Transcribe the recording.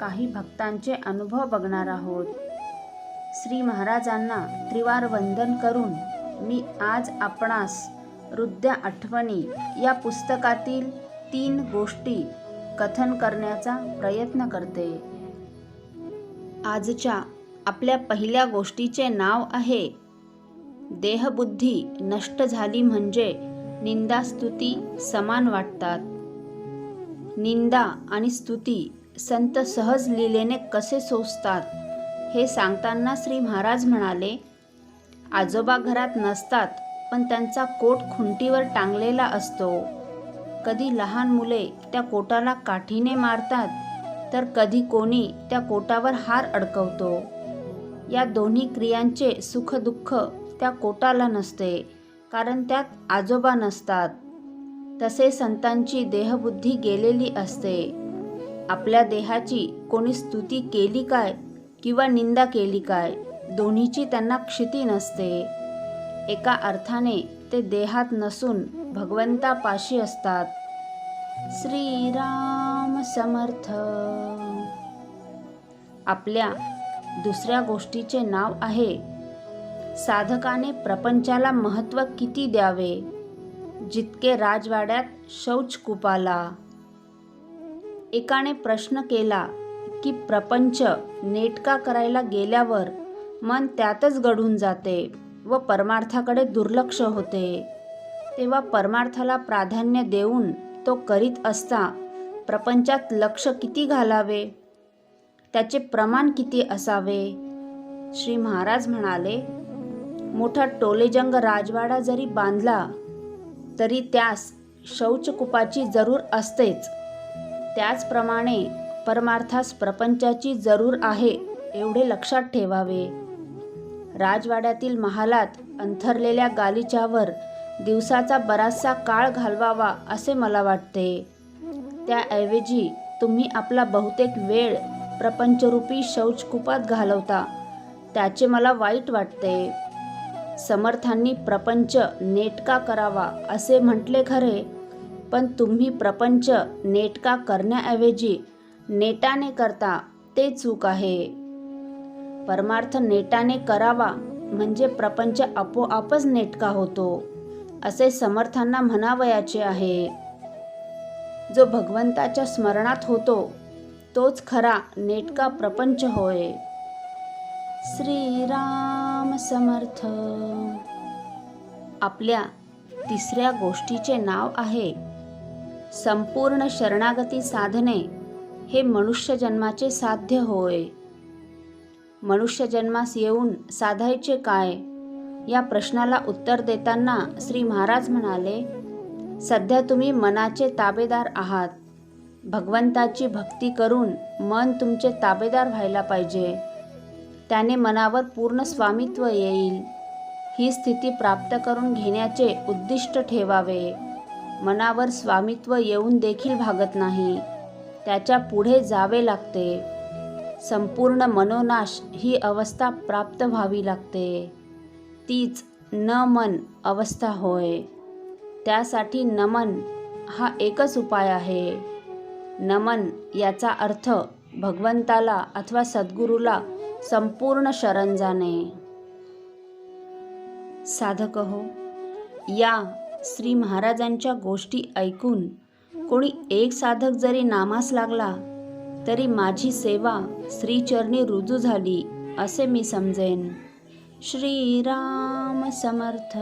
काही भक्तांचे अनुभव बघणार आहोत. श्री महाराजांना त्रिवार वंदन करून मी आज आपणास वृद्ध आठवणी या पुस्तकातील तीन गोष्टी कथन करण्याचा प्रयत्न करते. आजच्या आपल्या पहिल्या गोष्टीचे नाव आहे देहबुद्धी नष्ट झाली म्हणजे निंदास्तुती समान वाटतात. निंदा आणि स्तुती संत सहज लिलेने कसे सोसतात हे सांगताना श्री महाराज म्हणाले आजोबा घरात नसतात पण त्यांचा कोट खुंटीवर टांगलेला असतो. कधी लहान मुले त्या कोटाला काठीने मारतात तर कधी कोणी त्या कोटावर हार अडकवतो. या दोन्ही क्रियांचे सुखदुःख त्या कोटाला नसते कारण त्यात आजोबा नसतात. तसे संतांची देहबुद्धी गेलेली असते. आपल्या देहाची कोणी स्तुती केली काय किंवा निंदा केली काय दोन्हीची त्यांना क्षिती नसते. एका अर्थाने ते देहात नसून भगवंतापाशी असतात. श्रीराम समर्थ. आपल्या दुसऱ्या गोष्टीचे नाव आहे साधकाने प्रपंचाला महत्त्व किती द्यावे जितके राजवाड्यात शौचकुपाला. एकाने प्रश्न केला की प्रपंच नेटका करायला गेल्यावर मन त्यातच गढून जाते व परमार्थाकडे दुर्लक्ष होते. तेव्हा परमार्थाला प्राधान्य देऊन तो करीत असता प्रपंचात लक्ष किती घालावे? त्याचे प्रमाण किती असावे? श्री महाराज म्हणाले मोठा टोलेजंग राजवाडा जरी बांधला तरी त्यास शौचकुपाची जरूर असतेच. त्याचप्रमाणे परमार्थास प्रपंचाची जरूर आहे एवढे लक्षात ठेवावे. राजवाड्यातील महालात अंथरलेल्या गालिच्यावर दिवसाचा बराचसा काळ घालवावा असे मला वाटते. त्याऐवजी तुम्ही आपला बहुतेक वेळ प्रपंचरूपी शौचकूपात घालवता त्याचे मला वाईट वाटते. समर्थांनी प्रपंच नेटका करावा असे म्हटले खरे पण तुम्ही प्रपंच नेटका करण्याऐवजी नेटाने करता ते चूक आहे. परमार्थ नेटाने करावा म्हणजे प्रपंच आपोआपच नेटका होतो असे समर्थांना म्हणावयाचे आहे. जो भगवंताच्या स्मरणात होतो तोच खरा नेटका प्रपंच होय. श्रीराम समर्थ. आपल्या तिसऱ्या गोष्टीचे नाव आहे संपूर्ण शरणागती साधने हे मनुष्य जन्माचे साध्य होय. मनुष्य जन्मास येऊन साधायचे काय? या प्रश्नाला उत्तर देताना श्री महाराज म्हणाले सध्या तुम्ही मनाचे ताबेदार आहात. भगवंताची भक्ती करून मन तुमचे ताबेदार व्हायला पाहिजे. त्याने मनावर पूर्ण स्वामित्व येईल. ही स्थिती प्राप्त करून घेण्याचे उद्दिष्ट ठेवावे. मनावर स्वामित्व येऊन देखील भागत नाही. त्याच्या पुढे जावे लागते. संपूर्ण मनोनाश ही अवस्था प्राप्त व्हावी लागते. तीच न मन अवस्था होय. त्यासाठी नमन हा एकच उपाय आहे. नमन याचा अर्थ भगवंताला अथवा सद्गुरूला संपूर्ण शरण जाणे. साधक हो या श्री महाराजांच्या गोष्टी ऐकून कोणी एक साधक जरी नामास लागला तरी माझी सेवा श्रीचरणी रुजू झाली असे मी समजेन. श्रीराम समर्थ.